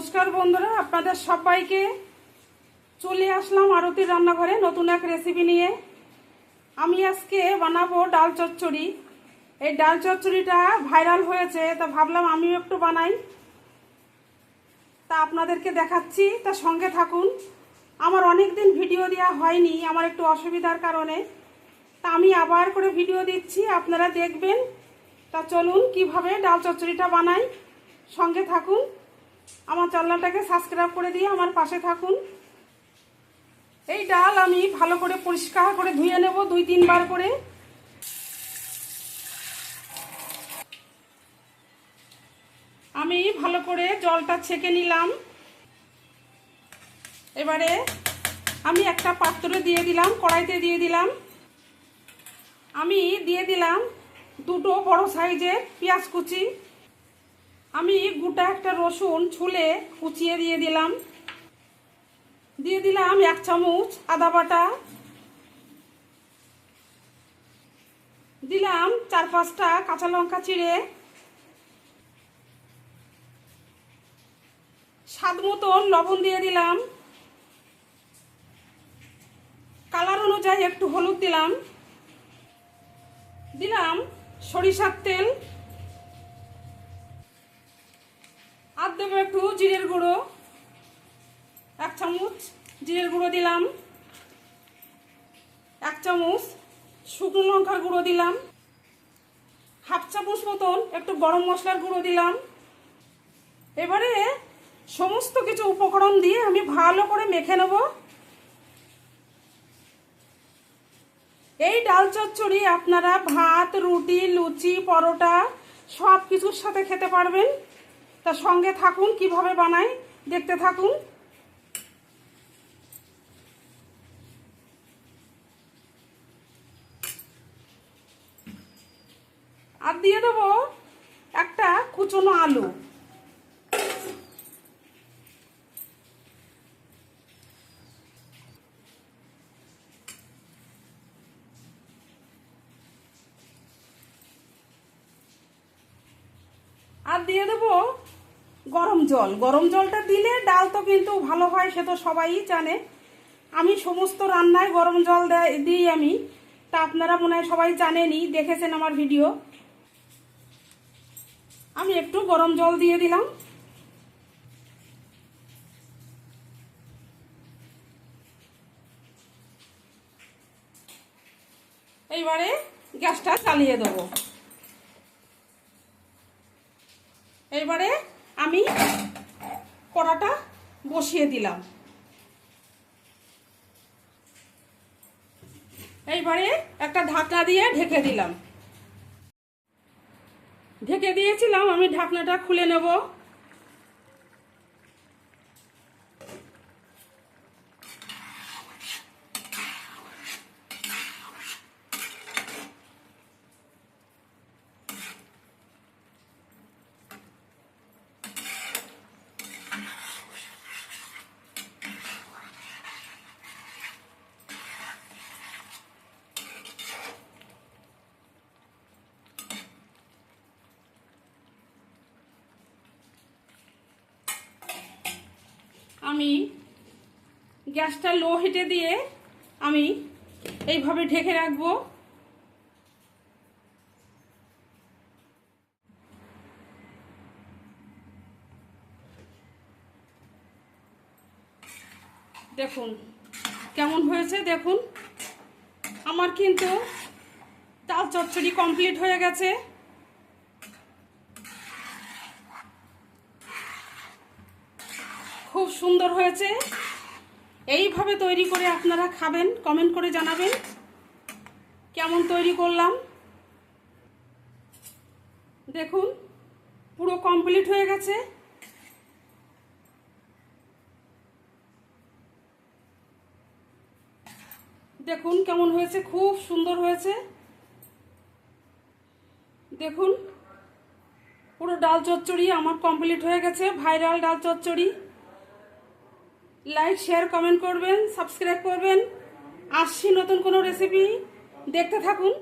নমস্কার বন্ধুরা, আপনাদের সবাইকে চলে আসলাম আরতির রান্নাঘরে নতুন এক রেসিপি নিয়ে। আমি আজকে বানাবো ডাল চচ্চড়ি। এই ডাল চচ্চড়িটা ভাইরাল হয়েছে, তা ভাবলাম আমিও একটু বানাই। তা আপনাদেরকে দেখাচ্ছি, তা সঙ্গে থাকুন। আমার অনেক দিন ভিডিও দেওয়া হয়নি, আমার একটু অসুবিধার কারণে। তা আমি আবার করে ভিডিও দিচ্ছি, আপনারা দেখবেন। তা চলুন কীভাবে ডাল চচ্চড়িটা বানাই, সঙ্গে থাকুন। আমার চ্যানেলটাকে সাবস্ক্রাইব করে দিয়ে আমার পাশে থাকুন। এই ডাল আমি ভালো করে পরিষ্কার করে ধুয়ে নেব দুই তিনবার করে। আমি ভালো করে জলটা ছেঁকে নিলাম। এবারে আমি একটা পাত্র দিয়ে দিলাম, কড়াইতে দিয়ে দিলাম। আমি দিয়ে দিলাম দুটো বড় সাইজের পেঁয়াজ কুচি। আমি গোটা একটা রসুন ছুলে কুচিয়ে দিয়ে দিলাম। দিয়ে দিলাম এক চামচ আদা বাটা। দিলাম চার পাঁচটা কাঁচা লঙ্কা চিড়ে। স্বাদ মতন লবণ দিয়ে দিলাম। কালার অনুযায়ী একটু হলুদ দিলাম। দিলাম সরিষার তেল আর দেবো একটু জিরের গুঁড়ো, এক চামচ জিরের গুঁড়ো দিলাম, এক চামচ শুকনো লঙ্কার গুঁড়ো দিলাম, হাফ চামচ মতন একটু গরম মশলার গুঁড়ো দিলাম। এবারে সমস্ত কিছু উপকরণ দিয়ে আমি ভালো করে মেখে নেব। এই ডাল চচ্চড়ি আপনারা ভাত, রুটি, লুচি, পরোটা সব কিছুর সাথে খেতে পারবেন। তা সঙ্গে থাকুন, কীভাবে বানাই, দেখতে থাকুন। আর দিয়ে দেবো একটা কুচনো আলু। আর দিয়ে দেবো গরম জল। গরম জলটা দিলে ডাল তো কিন্তু ভালো হয়, সে তো সবাই জানে। আমি সমস্ত রান্নায় গরম জল দিই আমি। তা আপনারা মনে হয় সবাই জানেনই, দেখেছেন আমার ভিডিও। আমি একটু গরম জল দিয়ে দিলাম। এইবারে গ্যাসটা চালিয়ে দেবো। এবারে আমি কড়াটা বসিয়ে দিলাম। এইবারে একটা ঢাকনা দিয়ে ঢেকে দিলাম। ঢেকে দিয়েছিলাম, আমি ঢাকনাটা খুলে নেব। আমি গ্যাসটা লো হিটে দিয়ে আমি এইভাবে ঢেকে রাখব। দেখুন, কেমন হয়েছে দেখুন। আমার কিন্তু ডাল চচ্চড়ি কমপ্লিট হয়ে গেছে। খুব সুন্দর হয়েছে। এইভাবে তৈরি করে আপনারা খাবেন কমেন্ট করে জানাবেন। কেমন তৈরি করলাম। দেখুন, পুরো কমপ্লিট হয়ে গেছে। দেখুন কেমন হয়েছে, খুব সুন্দর হয়েছে। দেখুন, পুরো ডাল চচ্চড়ি আমার কমপ্লিট হয়ে গেছে ভাইরাল ডাল চচ্চড়ি। লাইক শেয়ার কমেন্ট করবেন সাবস্ক্রাইব করবেন। আসছি নতুন কোনো রেসিপি দেখতে থাকুন।